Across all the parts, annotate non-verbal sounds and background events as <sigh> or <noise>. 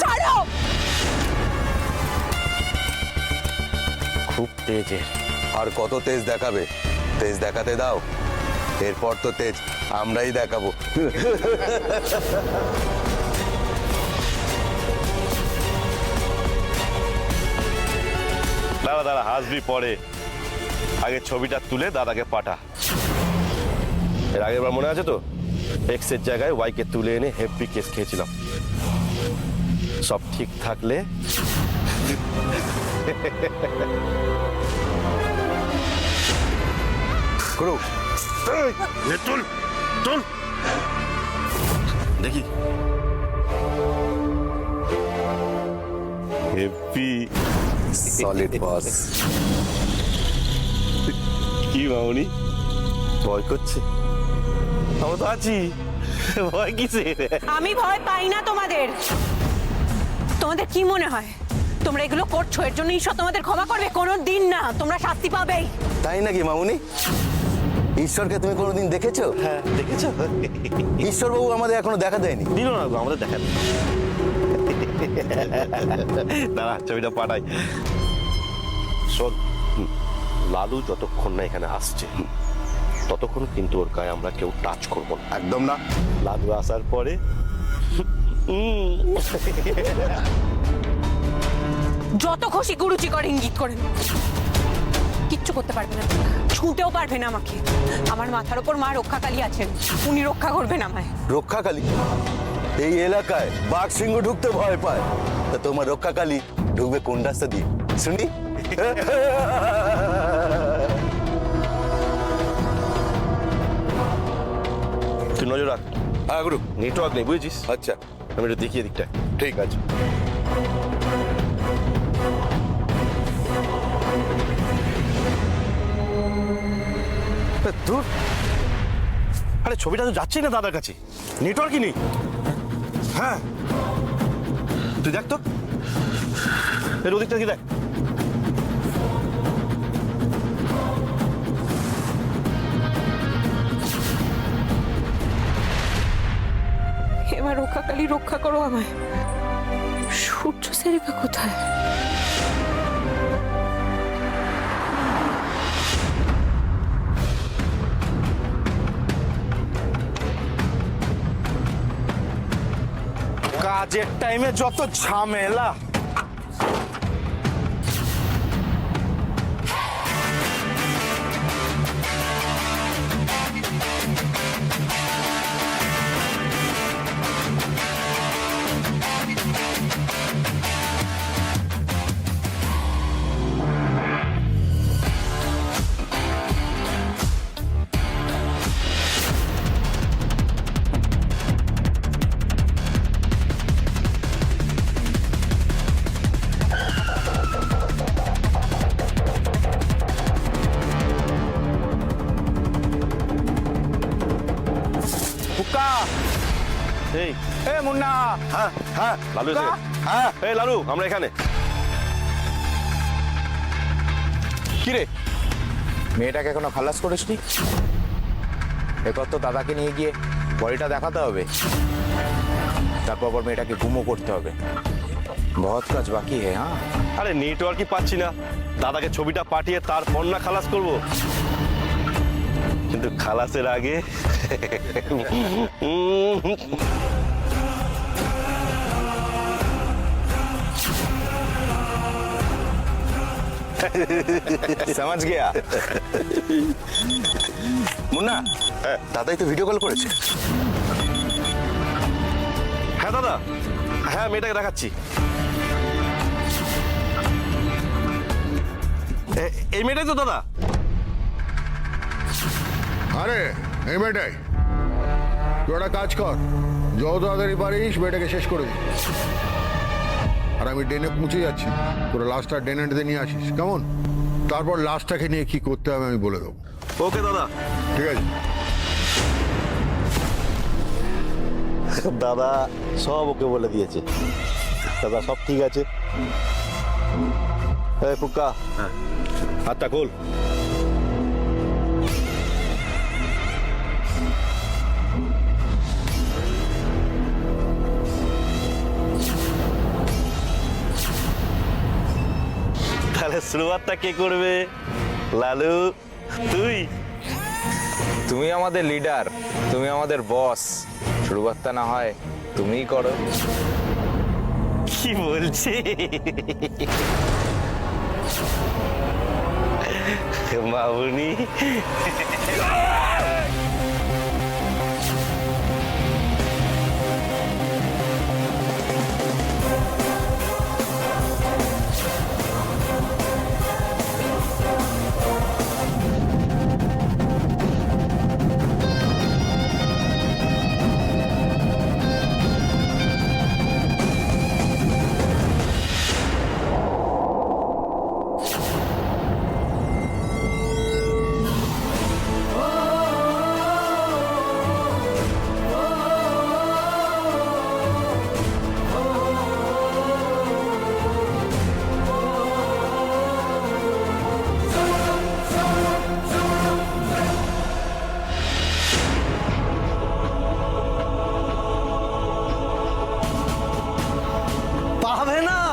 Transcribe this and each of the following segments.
ছাড়ো! খুব তেজের। আর কত তেজ দেখাবে? তেজ দেখাতে দাও। এরপর তো তেজ আমরাই দেখাবো। দাদা দাদা হাসবি পরে। আগে ছবিটা তুলে দাদাকে পাঠা। এর আগের বার মনে আছে তো? এক্সের জায়গায় ওয়াইকে তুলে এনে হেভি কেস খেয়েছিলাম। সব ঠিক থাকলে? করু তুল তুল। দেখি। হেভি সলিড বস কি মামনি ভয় করছে। আমি তো আছি। ভয় কিসে আমি ভয় পাই না তোমাদের। তোমাদের কি মনে হয়? তোমরা এগুলো করছ এর জন্য ঈশ্বর তোমাদের ক্ষমা করবে? কোনো দিন না তোমরা শাস্তি পাবেই। তাই নাকি মামুনি? ঈশ্বরকে তুমি কোনোদিন দেখেছ? হ্যাঁ দেখেছ? ঈশ্বরবাবু আমাদের এখনও দেখা দেয়নি। দিল না গো, আমাদের দেখা দাঁড়া ছবিটা পাঠাই। শোন হুম, লালু যতক্ষণ না এখানে আসছে ততক্ষণ কিন্তু ওর গায়ে আমরা কেউ টাচ করব না। একদম না। লালু আসার পরে যত খুশি গুরুচি করে ইঙ্গিত করেন। কিচ্ছু করতে পারবে না। ছুঁতেও পারবে না আমাকে। আমার মাথার ওপর মা রক্ষাকালী আছেন। উনি রক্ষা করবেন আমায়। রক্ষাকালী? এই এলাকায় বাঘ সিংহ ঢুকতে ভয় পায়। তা তোমার রক্ষাকালী ঢুকবে কোন রাস্তা দিয়ে? শুনি? তুই নজর রাখ। হ্যাঁ গুরু। নেটওয়ার্ক নেই বুঝেছিস? আচ্ছা। আমি একটু দেখিয়ে দিকটা। ঠিক আছে। দূর আরে ছবিটা তো যাচ্ছেই না দাদার কাছে। নেটওয়ার্কই নেই। হ্যাঁ। তুই দেখ তো। এর ওদিকটা কি দেখ? এবার রক্ষাকালী রক্ষা করো আমায়। সূর্য সেরিকা কোথায়? কাজের টাইমে যত ঝামেলা মুন্না। হ্যাঁ হ্যাঁ। লালু এসে হ্যাঁ। এই লালু আমরা এখানে। কি রে? মেয়েটাকে এখনও খালাস করিসনি? এরপর তো দাদাকে নিয়ে গিয়ে বডিটা দেখাতে হবে। তারপর আবার মেয়েটাকে ঘুমো করতে হবে। বহুত কাজ বাকি হে হ্যাঁ? আরে নেটওয়ার্কই পাচ্ছি না। দাদাকে ছবিটা পাঠিয়ে তারপর না খালাস করব। কিন্তু খালাসের আগে <laughs> <laughs> সমাজ গিয়া। মুন্না দাদাই তো ভিডিও কল করেছে। হ্যাঁ দাদা। হ্যাঁ মেয়েটাকে দেখাচ্ছি। এই মেয়েটাই তো দাদা। আরে এই বেটাই তুই একটা কাজ কর। যত তাড়াতাড়ি পারিস বেটাকে শেষ করে দিস আর আমি ডেনে পৌঁছে যাচ্ছি। তোরা লাস্টটা ডেনেটে নিয়ে আসিস কেমন? তারপর লাস্টটাকে নিয়ে কি করতে হবে আমি বলে দেবো। ওকে দাদা। ঠিক আছে। দাদা সব ওকে বলে দিয়েছে। দাদা সব ঠিক আছে? হ্যাঁ কুকা। হাতটা খোল। শুরুয়াতটা কে করবে? লালু তুই? তুমি আমাদের লিডার তুমি আমাদের বস। শুরুবার্তা না হয় তুমিই করো। কি বলছি? মামুনি?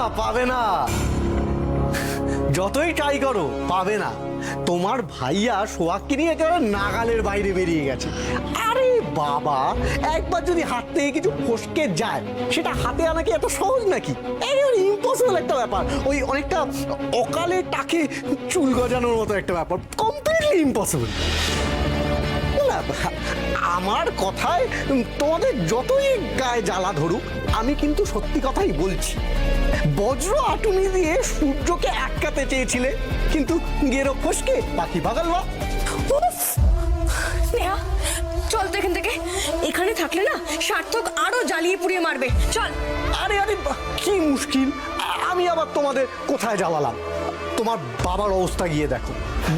পাবে না। যতই ট্রাই করো, পাবে না। তোমার ভাইয়া সোহাগকে নিয়ে একেবারে নাগালের বাইরে বেরিয়ে গেছে। আরে বাবা, একবার যদি হাত থেকে কিছু ফসকে যায়, সেটা হাতে আনা কি এত সহজ নাকি? ইম্পসিবল একটা ব্যাপার। ওই অনেকটা অকালে টাকে চুল গজানোর মতো একটা ব্যাপার। কমপ্লিটলি ইম্পসিবল আমার কথায় তোমাদের যতই গায়ে জ্বালা ধরুক আমি কিন্তু সত্যি কথাই বলছি। বজ্র আটুনি দিয়ে সূর্যকে আটকাতে চেয়েছিলে কিন্তু গেরো ফসকে পাখি বাগালবা নেহা চল তো এখান থেকে। এখানে থাকলে না সার্থক আরও জ্বালিয়ে পুড়িয়ে মারবে। চল। আরে আরে কি মুশকিল। আমি আবার তোমাদের কোথায় জ্বালালাম? তোমার বাবার অবস্থা গিয়ে দেখো।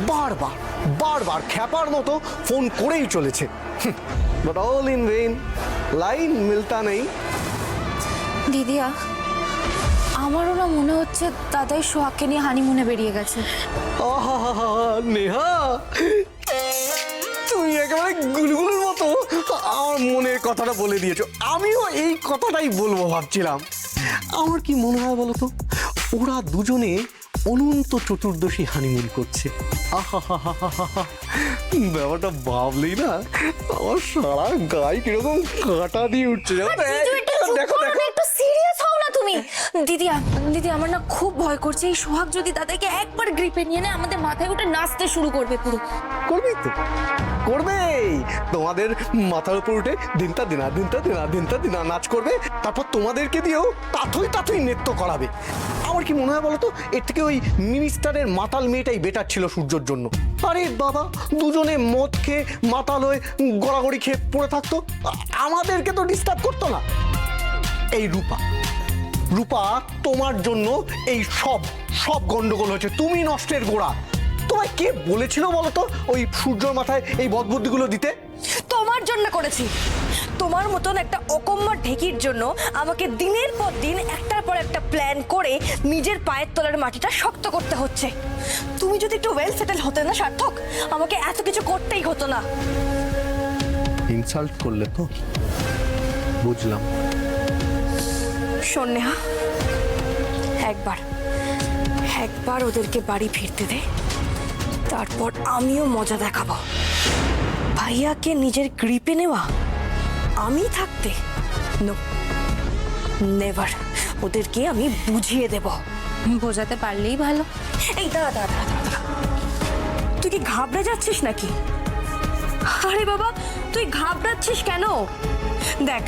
বারবার বারবার খ্যাপার মতো ফোন করেই চলেছে। But all in vain line মিলতা নেই। দিদিয়া আমারও না মনে হচ্ছে দাদাই সোহাগকে নিয়ে হানিমুনে বেরিয়ে গেছে। আহা নেহা তুমি একেবারে গুলগুলোর মতো আমার মনের কথাটা বলে দিয়েছ। আমিও এই কথাটাই বলব ভাবছিলাম। আমার কি মনে হয় বলো তো ওরা দুজনে অনন্ত চতুর্দশী হানিমুন করছে। আহাহাহাহাহা। ব্যাপারটা ভাবলেই না আমার সারা গায়ে কীরকম কাটা দিয়ে উঠছে জানো দেখো দেখো। একটু সিরিয়াস হও না তুমি। দিদিয়া দিদি আমার না খুব ভয় করছে। এই সোহাগ যদি দাদাকে একবার গ্রিপে নিয়ে নেয় আমাদের মাথায় উঠে নাচতে শুরু করবে পুরো। করবেই তো। করবেই। তোমাদের মাথার উপর উঠে দিনটা দিনা দিনটা দিনা দিনটা দিনা নাচ করবে তারপর তোমাদেরকে দিয়েও তাথই তাথই নৃত্য করাবে। আমার কি মনে হয় বলো তো এর থেকে ওই মিনিস্টারের মাতাল মেয়েটাই বেটার ছিল সূর্যর জন্য। আরে বাবা, দুজনে মদ খেয়ে মাতাল হয়ে গড়াগড়ি খেয়ে পড়ে থাকতো? আমাদেরকে তো ডিস্টার্ব করতো না। এই রূপা রূপা, তোমার জন্য এই সব সব গন্ডগোল হয়েছে। তুমি নষ্টের গোড়া। তোমায় কে বলেছিল বলো তো ওই সূর্যর মাথায় এই বদবুদ্ধিগুলো দিতে? তোমার জন্য করেছি। তোমার মতন একটা অকম্মর ঢেকির জন্য আমাকে দিনের পর দিন একটার পর একটা প্ল্যান করে নিজের পায়ের তলার মাটিটা শক্ত করতে হচ্ছে। তুমি যদি একটু ওয়েল সেটেল হতে না সার্থক আমাকে এত কিছু করতেই হতো না। ইনসাল্ট করলে তো? বুঝলাম। শোন নেহা একবার একবার ওদেরকে বাড়ি ফিরতে দে। তারপর আমিও মজা দেখাবো। ভাইয়াকে নিজের গ্রিপে নেওয়া। আমি থাকতে? নো নেভার ওদেরকে আমি বুঝিয়ে দেব। বোঝাতে পারলেই ভালো। এই দাঁড়া দাঁড়া দাঁড়া তুই কি ঘাবড়ে যাচ্ছিস নাকি? আরে বাবা তুই ঘাবড়াচ্ছিস কেন? দেখ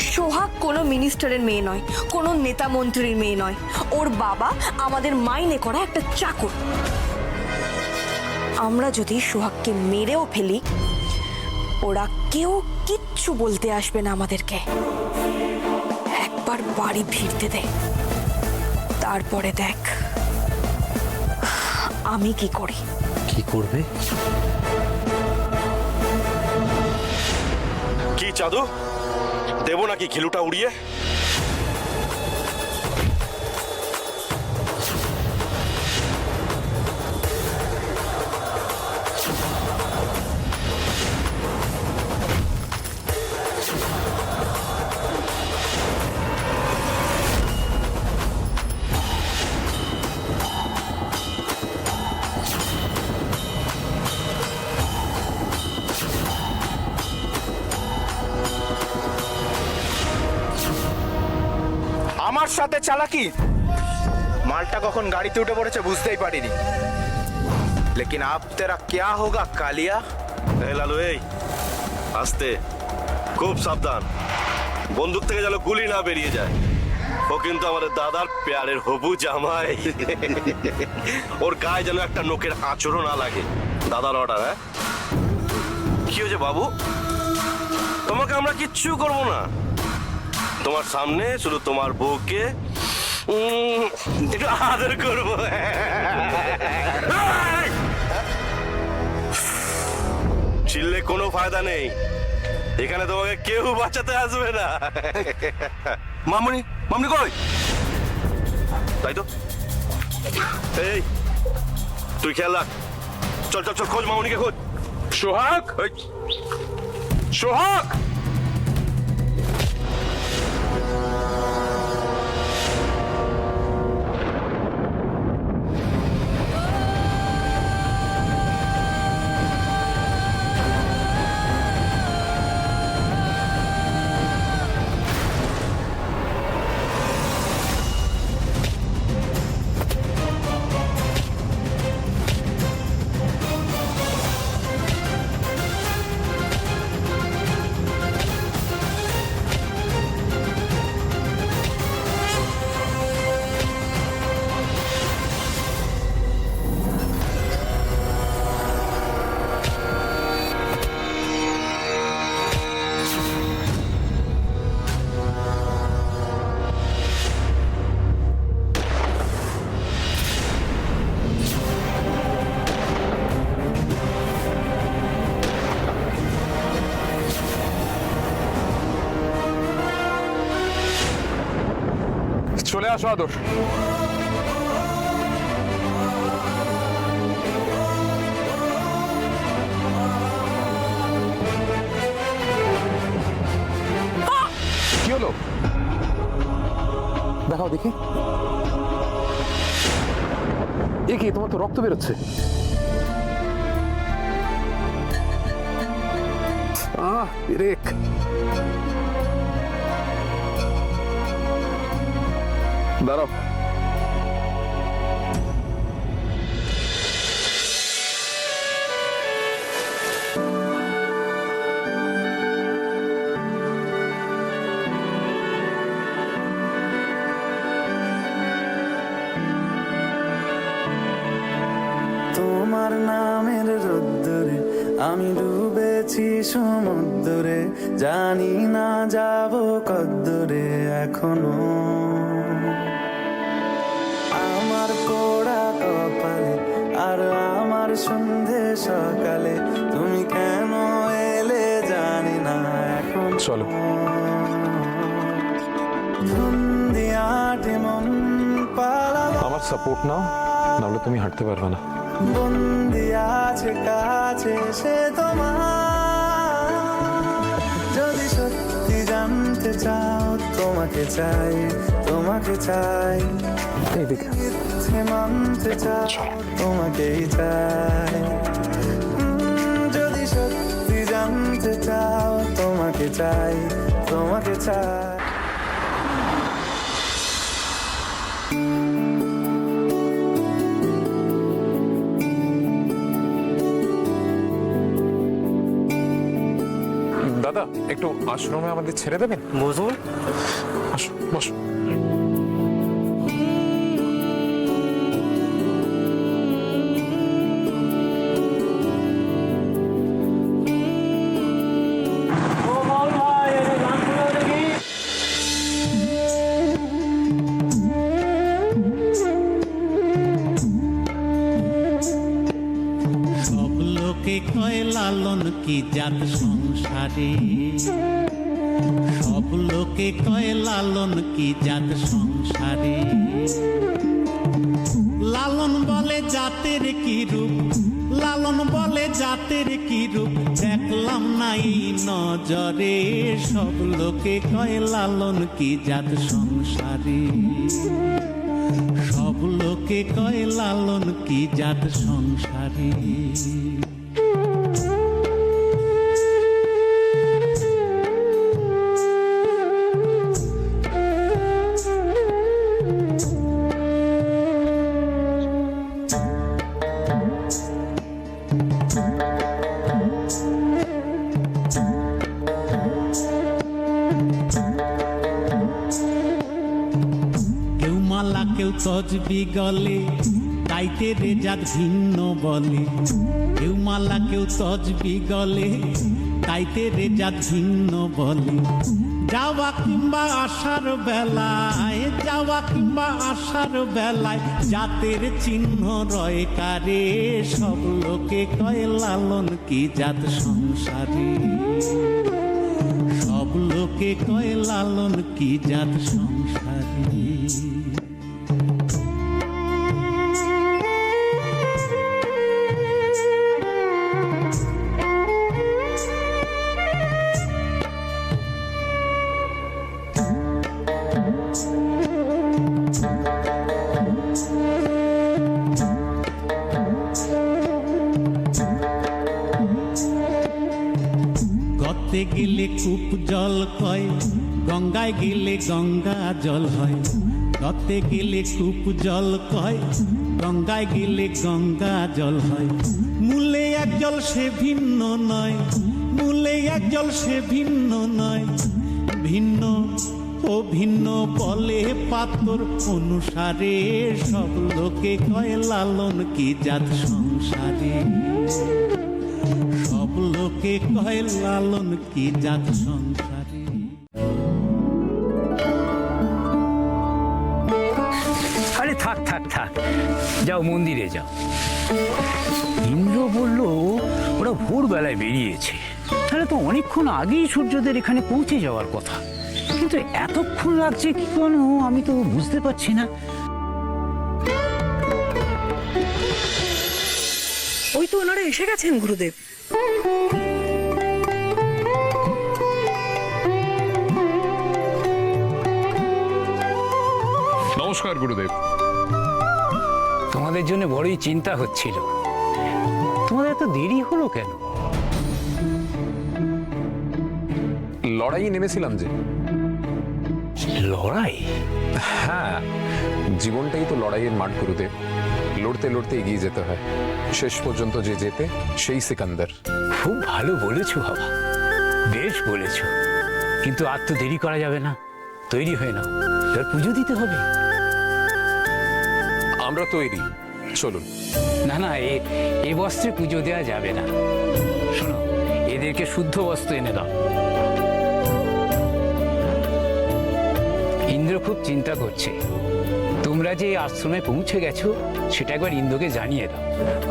সোহাগ কোনো মিনিস্টারের মেয়ে নয় কোনো নেতা মন্ত্রীর মেয়ে নয়। ওর বাবা আমাদের মাইনে করা একটা চাকর। আমরা যদি সোহাগকে মেরেও ফেলি ওরা কেউ কিচ্ছু বলতে আসবে না আমাদেরকে। একবার বাড়ি ফিরতে দে। তারপরে দেখ আমি কি করি। কি করবে? কি চাদু? দেব নাকি খেলুটা উড়িয়ে? চালাকি? মালটা কখন গাড়িতে উঠে পড়েছে বুঝতেই পারিনি। লেকিন আপ তেরা ক্যা হোগা, কালিয়া? এই লালু, এই, আস্তে। খুব সাবধান। বন্দুক থেকে যেন গুলি না বেরিয়ে যায়। ও কিন্তু আমাদের দাদার পেয়ারের হবু জামাই। ওর গায়ে যেন একটা নোকের আঁচড়ও না লাগে। দাদার অর্ডার হ্যাঁ? কি হয়েছে বাবু? তোমাকে আমরা কিচ্ছু করব না। তোমার সামনে শুধু তোমার বউকে একটু আদর করব। চিল্লে কোনো ফায়দা নেই। এখানে তোমাকে কেউ বাঁচাতে আসবে না। মামনি মামনি কই? তাই তো? এই তুই খেয়াল রাখ। চল চল চল খোঁজ মামুনিকে খোঁজ। সোহাগ? সোহাগ! আসো আদর কি হলো? দেখাও দেখি। কি তোমার তো রক্ত বেরোচ্ছে। আহ রেক। দাঁড়াও। তোমার নামের আমি ডুবেছি সমুদ্রে। জানি না যাব কদ্দুরে এখনও। সন্ধে সকালে তুমি কেন এলে জানি না এখন চলো। মন আমার সাপোর্ট নাও নাহলে তুমি হাঁটতে পারবে না। বন্দি আছে কাছে সে তোমার। যদি সত্যি জানতে চাও তোমাকে চাই তোমাকে চাই। এইদিকে মিথ্যে মানতে চাও তোমাকেই চাই যদি সত্যি জানতে চাও তোমাকে চাই তোমাকে চাই দাদা একটু আশ্রমে আমাদের ছেড়ে দেবেন? বসুন আসো বসো কয় লালন কি জাত সংসারে? সব লোকে কয় লালন কি জাত সংসারে? লালন বলে জাতের কি রূপ? লালন বলে জাতের কি রূপ? দেখলাম নাই নজরে। সব লোকে কয় লালন কি জাত সংসারে? সব লোকে কয় লালন কি জাত সংসারে? কেউ তজবি গলে তাইতে রেজাত ভিন্ন বলে। কেউ মালা, কেউ তজবি গলে তাইতে রেজাত ভিন্ন বলে। যাওয়া কিংবা আসার বেলায়, যাওয়া কিংবা আসার বেলায়, জাতের চিহ্ন রয় কারে, সব লোকে কয় লালন কি জাত সংসারে? সব লোকে কয় লালন কি জাত সংসারে? গতে গেলে কূপ জল কয়, গঙ্গায় গেলে গঙ্গা জল হয়। মূলে এক জল সে ভিন্ন নয়, মূলে এক জল সে ভিন্ন নয়। ভিন্ন ও ভিন্ন বলে পাতর অনুসারে সব লোকে কয়, লালন কি জাত সংসারে? সব লোকে কয়, লালন কি জাত সংসারে? থাক থাক থাক। যাও মন্দিরে যাও। ইন্দ্র বলল ওরা ভোরবেলায় বেরিয়েছে। তাহলে তো অনেকক্ষণ আগেই সূর্যদের এখানে পৌঁছে যাওয়ার কথা। কিন্তু এতক্ষণ লাগছে কি কোনো আমি তো বুঝতে পারছি না। ওই তো ওনারা এসে গেছেন গুরুদেব। নমস্কার গুরুদেব। তোমাদের জন্য বড়ই চিন্তা হচ্ছিল। তোমাদের এত দেরি হলো কেন? লড়াইয়ে নেমেছিলাম যে। লড়াই? হ্যাঁ জীবনটাই তো লড়াইয়ের মাঠ গুরুদেব লড়তে লড়তে এগিয়ে যেতে হয়। শেষ পর্যন্ত যে যেতে সেই সিকান্দার। খুব ভালো বলেছ বাবা। বেশ বলেছ। কিন্তু আর তো দেরি করা যাবে না। তৈরি হয়ে নাও। পুজো দিতে হবে। আমরা তৈরি। চলুন। না না এ এ বস্ত্রে পুজো দেওয়া যাবে না। শোনো এদেরকে শুদ্ধ বস্ত্র এনে দাও। ইন্দ্র খুব চিন্তা করছে। তোমরা যে আশ্রমে পৌঁছে গেছো সেটা একবার ইন্দ্রকে জানিয়ে দাও।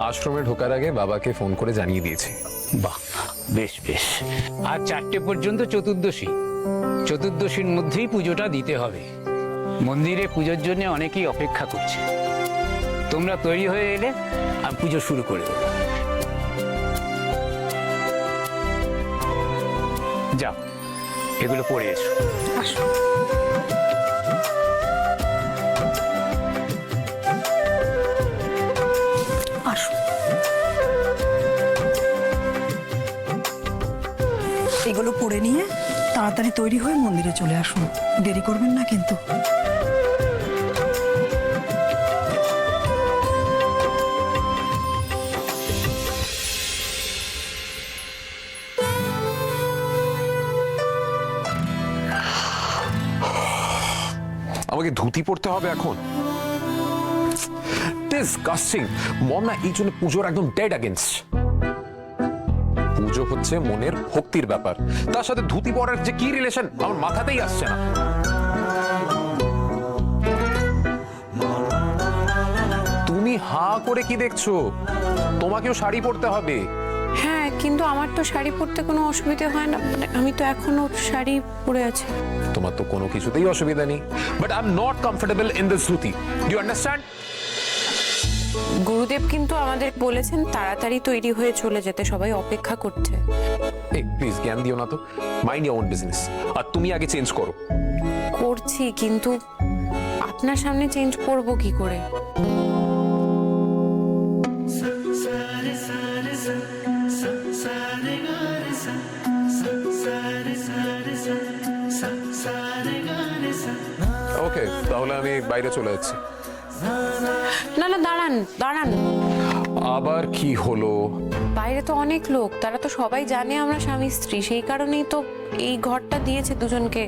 আশ্রমে ঢোকার আগে বাবাকে ফোন করে জানিয়ে দিয়েছি। বাহ বেশ বেশ। আর চারটে পর্যন্ত চতুর্দশী। চতুর্দশীর মধ্যেই পুজোটা দিতে হবে। মন্দিরে পুজোর জন্য অনেকেই অপেক্ষা করছে। তোমরা তৈরি হয়ে এলে আর পুজো শুরু করে দেবো। যাও, এগুলো পড়ে এসো। এগুলো পরে নিয়ে তাড়াতাড়ি তৈরি হয়ে মন্দিরে চলে আসুন। দেরি করবেন না কিন্তু। আমাকে ধুতি পড়তে হবে এখন। মম না এই জন্য পুজোর একদম ডেড পুজো হচ্ছে মনের ভক্তির ব্যাপার। তার সাথে ধুতি পরার যে কি রিলেশন আমার মাথাতেই আসছে না। তুমি হা করে কি দেখছ? তোমাকেও শাড়ি পরতে হবে। কিন্তু আমার তো শাড়ি পরতে কোনো অসুবিধে হয় না। মানে আমি তো এখনও শাড়ি পরে আছি। তোমার তো কোনো কিছুতেই অসুবিধা নেই। But I am not comfortable in this dhoti you understand গুরুদেব কিন্তু আমাদের বলেছেন তাড়াতাড়ি তৈরি হয়ে চলে যেতে সবাই অপেক্ষা করছে। এই প্লিজ জ্ঞান দিও না তো। মাইন্ড ইয়ার ওন বিজনেস আর তুমি আগে চেঞ্জ করো। করছি কিন্তু আপনার সামনে চেঞ্জ করব কি করে? ওকে তাহলে আমি বাইরে চলে যাচ্ছি। না না দাঁড়ান দাঁড়ান। আবার কি হলো? বাইরে তো অনেক লোক তারা তো সবাই জানে আমরা স্বামী স্ত্রী সেই কারণেই তো এই ঘরটা দিয়েছে দুজনকে।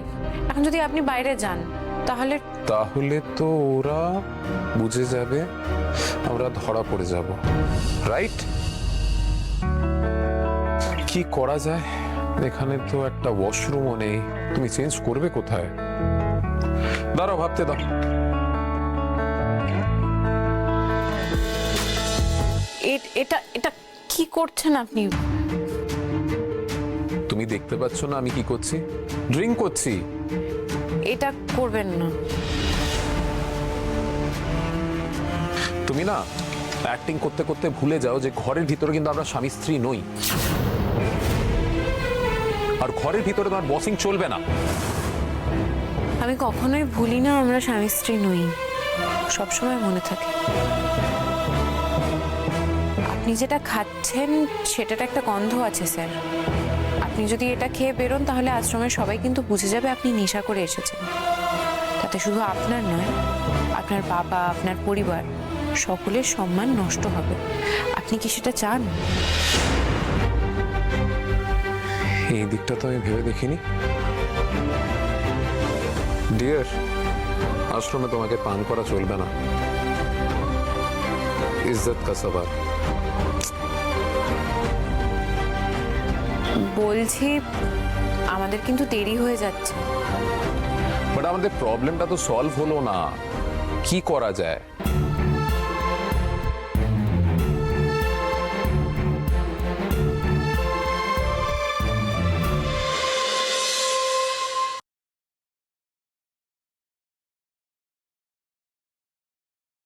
এখন যদি আপনি বাইরে যান তাহলে তাহলে তো ওরা বুঝে যাবে আমরা ধরা পড়ে যাব রাইট? কি করা যায়? এখানে তো একটা ওয়াশরুমও নেই। তুমি চেঞ্জ করবে কোথায়? দাঁড়াও ভাবতে দাও। এটা এটা কি করছেন আপনি? তুমি দেখতে পাচ্ছ না আমি কি করছি? ড্রিঙ্ক করছি। এটা করবেন না। তুমি না অ্যাক্টিং করতে করতে ভুলে যাও যে ঘরের ভিতরে কিন্তু আমরা স্বামী স্ত্রী নই। আর ঘরের ভিতরে তোমার বসিং চলবে না। আমি কখনোই ভুলি না, আমরা স্বামী স্ত্রী নই। সবসময় মনে থাকে। আপনি যেটা খাচ্ছেন, সেটার একটা গন্ধ আছে, স্যার। আপনি যদি এটা খেয়ে বেরোন, তাহলে আশ্রমের সবাই কিন্তু বুঝে যাবে আপনি নেশা করে এসেছেন। তাতে শুধু আপনার নয়, আপনার বাবা, আপনার পরিবার, সকলের সম্মান নষ্ট হবে। আপনি কি সেটা চান? এই দিকটা তো আমি ভেবে দেখিনি। ডিয়ার আশ্রমে তোমাকে পান করা চলবে না। ইজ্জত কা সবার। বলছি আমাদের কিন্তু দেরি হয়ে যাচ্ছে। বাট আমাদের প্রবলেমটা তো সলভ হলো না। কি করা যায়?